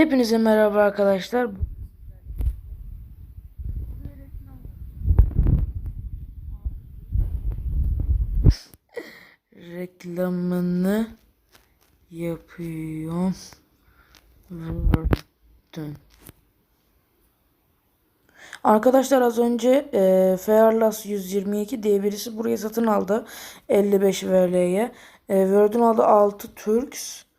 Hepinize merhaba arkadaşlar. Reklamını yapıyorum. Word'ün. Arkadaşlar az önce e, Fairless 122 diye birisi burayı satın aldı. 55 VL'ye. E, Word'ün adı 6 Turks.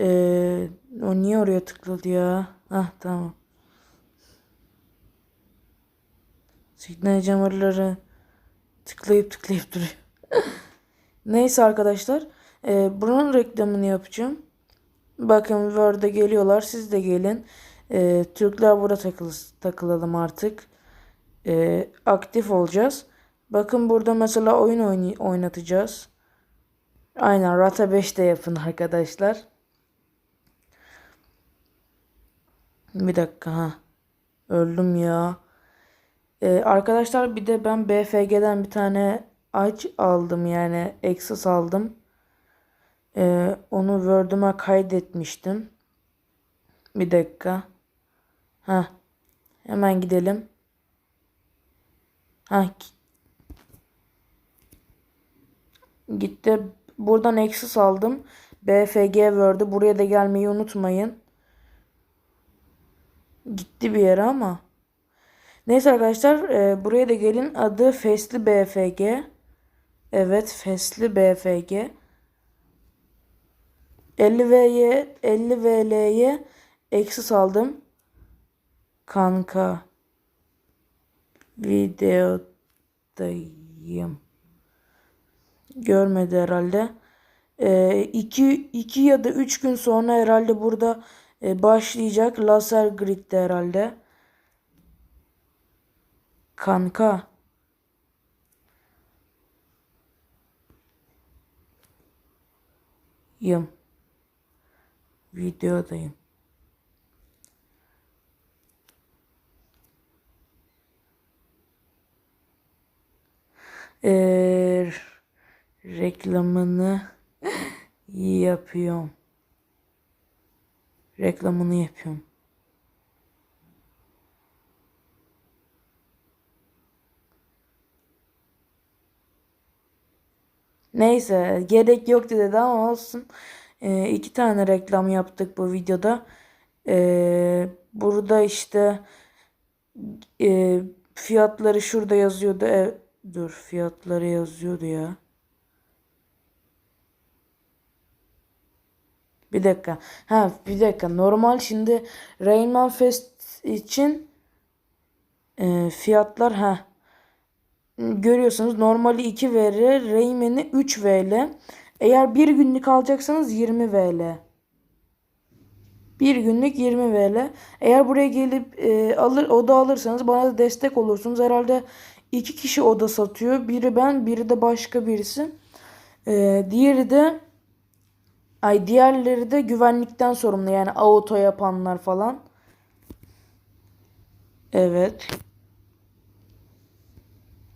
E, o niye oraya tıkladı ya? Hah tamam. Signal jammerları tıklayıp tıklayıp duruyor. Neyse arkadaşlar. E, bunun reklamını yapacağım. Bakın Word'e geliyorlar. Siz de gelin. E, Türkler burada takıl takılalım artık. E, aktif olacağız. Bakın burada mesela oyun oynay oynatacağız. Aynen Rata 5'te yapın arkadaşlar. Bir dakika ha. Öldüm ya. Ee, arkadaşlar bir de ben BFG'den bir tane aç aldım yani Access aldım. Ee, onu Word'üme kaydetmiştim. Bir dakika. Ha. Hemen gidelim. Ha. Gitti. Buradan Access aldım. BFG Word'ü. Buraya da gelmeyi unutmayın. Gitti bir yere ama. Neyse arkadaşlar e, buraya da gelin. Adı Fesli BFG. Evet Fesli BFG. 50 V'ye 50 VL'ye eksi saldım. Kanka videodayım. Görmedi herhalde. 2 2 ya da 3 gün sonra herhalde burada e, başlayacak. Laser Grid'de herhalde. Kanka. Yım. Videodayım. Ee, reklamını yapıyorum. Reklamını yapıyorum. Neyse gerek yoktu dedi ama olsun. Ee, iki tane reklam yaptık bu videoda. Ee, burada işte e, fiyatları şurada yazıyordu. E, dur fiyatları yazıyordu ya. Bir dakika. Ha bir dakika. Normal şimdi Rayman Fest için e, fiyatlar ha görüyorsunuz normali 2 VR, Rayman'i 3 VL. Eğer bir günlük alacaksanız 20 VL. Bir günlük 20 VL. Eğer buraya gelip e, alır oda alırsanız bana da destek olursunuz. Herhalde iki kişi oda satıyor. Biri ben, biri de başka birisi. E, diğeri de ay diğerleri de güvenlikten sorumlu. Yani auto yapanlar falan. Evet.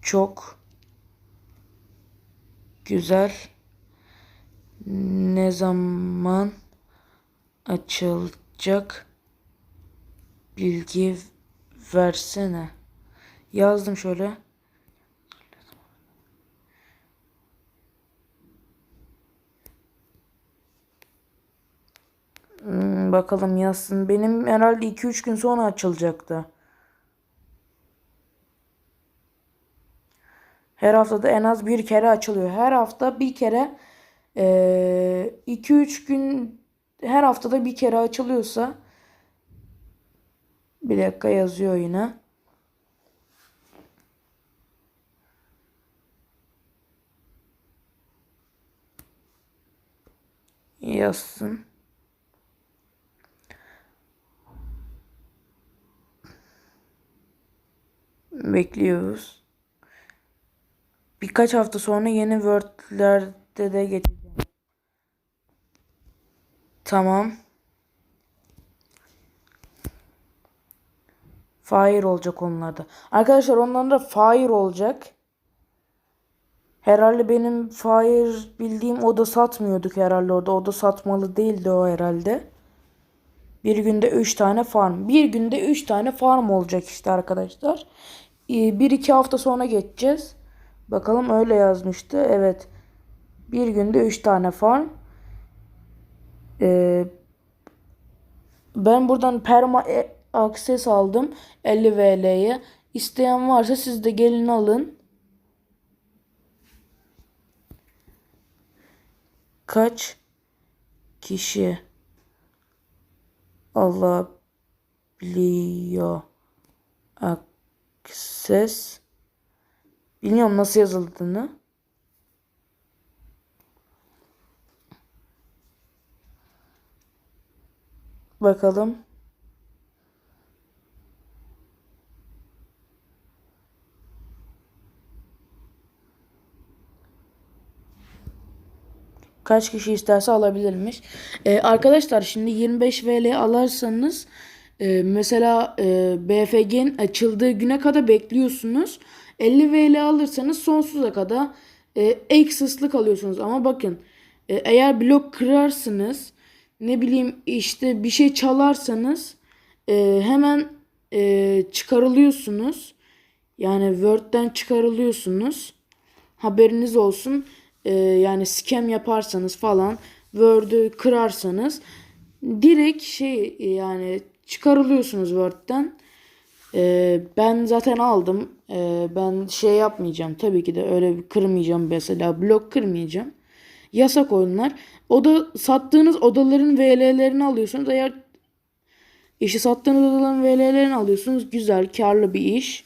Çok güzel. Ne zaman açılacak bilgi versene. Yazdım şöyle. Bakalım yazsın. Benim herhalde 2-3 gün sonra açılacaktı. Her haftada en az bir kere açılıyor. Her hafta bir kere 2-3 gün her haftada bir kere açılıyorsa bir dakika yazıyor yine. Yazsın. Bekliyoruz. Birkaç hafta sonra yeni Word'lerde de geçeceğim. Tamam. Fire olacak onlarda. Arkadaşlar onlarda Fire olacak. Herhalde benim Fire bildiğim oda satmıyorduk herhalde orada. Oda satmalı değildi o herhalde. Bir günde 3 tane farm. Bir günde 3 tane farm olacak işte arkadaşlar. Ee, Bir iki hafta sonra geçeceğiz. Bakalım öyle yazmıştı. Evet. Bir günde 3 tane farm. Ee, ben buradan perma e- access aldım 50 VL'ye. İsteyen varsa siz de gelin alın. Kaç kişi alabiliyor access bilmiyorum nasıl yazıldığını. Bakalım. Kaç kişi isterse alabilirmiş. Ee, arkadaşlar şimdi 25 VL alırsanız e, mesela e, BFG'nin açıldığı güne kadar bekliyorsunuz. 50 VL alırsanız sonsuza kadar e, access'lık alıyorsunuz. Ama bakın e, eğer blok kırarsınız ne bileyim işte bir şey çalarsanız e, hemen e, çıkarılıyorsunuz. Yani Word'den çıkarılıyorsunuz. Haberiniz olsun. Ee, yani scam yaparsanız falan Word'ü kırarsanız direkt şey yani çıkarılıyorsunuz Word'den. Ee, ben zaten aldım. Ee, ben şey yapmayacağım. Tabii ki de öyle bir kırmayacağım mesela. Blok kırmayacağım. Yasak oyunlar. Oda sattığınız odaların VL'lerini alıyorsunuz. Eğer işi sattığınız odaların VL'lerini alıyorsunuz. Güzel, karlı bir iş.